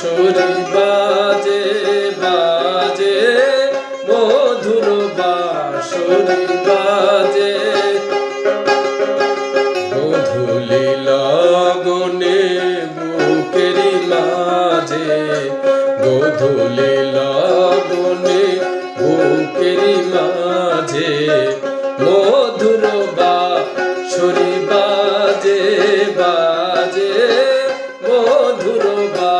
বাঁশরি বাজে বাজে মধুর বাঁশরি বাজে। মধুলি লগনে বুকেরি মাঝে মধুলি লগনে বুকেরি মাঝে, মধুর বাঁশরি বাজে বাজে, মধুর বা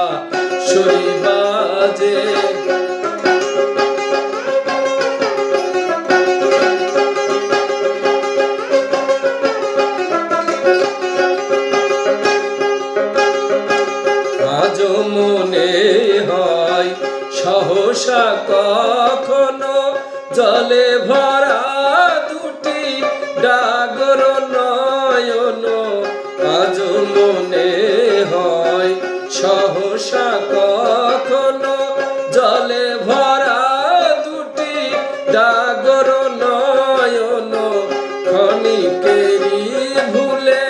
ছড়ি বাজে। হয় সহসা কখনো জলে ভরা দুটি ডাগর নয়ন। আজ মনে সহসা কখনো জলে ভরা দুটি ডাগর নয়ন ক্ষণিকেরই ভুলে,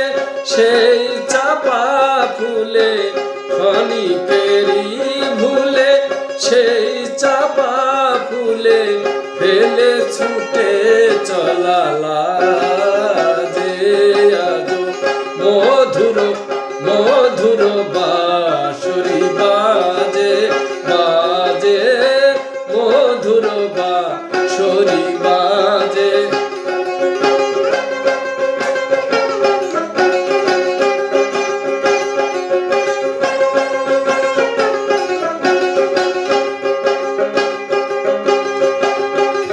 সেই চাপা ফুলে ক্ষণিকেরই ভুলে, সেই চাপা ফুলে ফেলে ছুটে চলালা যে মধুর মধুর বাঁশরি বাঁশরি বাজে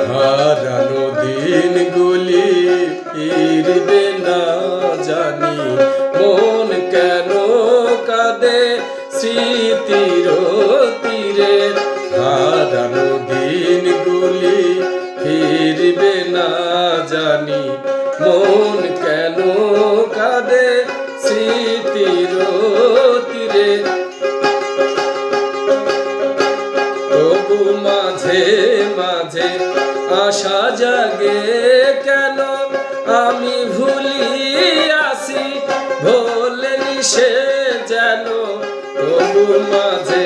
হারানো দিনগুলি ফিরবে না জানি। মন কেন কাঁদে স্মৃতির তীরে? হারানো জানি, মন কেন কাঁদে স্মৃতির তীরে তবু মাঝে মাঝে আশা জাগে কেন? আমি ভুলি আসি ভোলেনি সে যেন। তবু মাঝে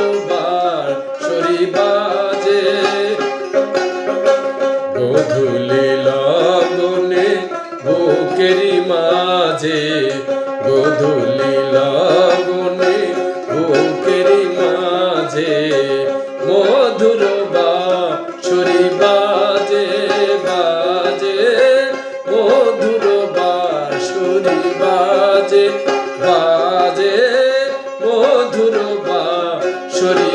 ধুলে লগনে, বুকেরি মাঝে। গধুলি লগনে, বুকেরি মাঝে। মধুর বা, ছুরি বাজে বাজে। মধুর বা, ছুরি বাজে বাজে। মধুর বা, ছুরি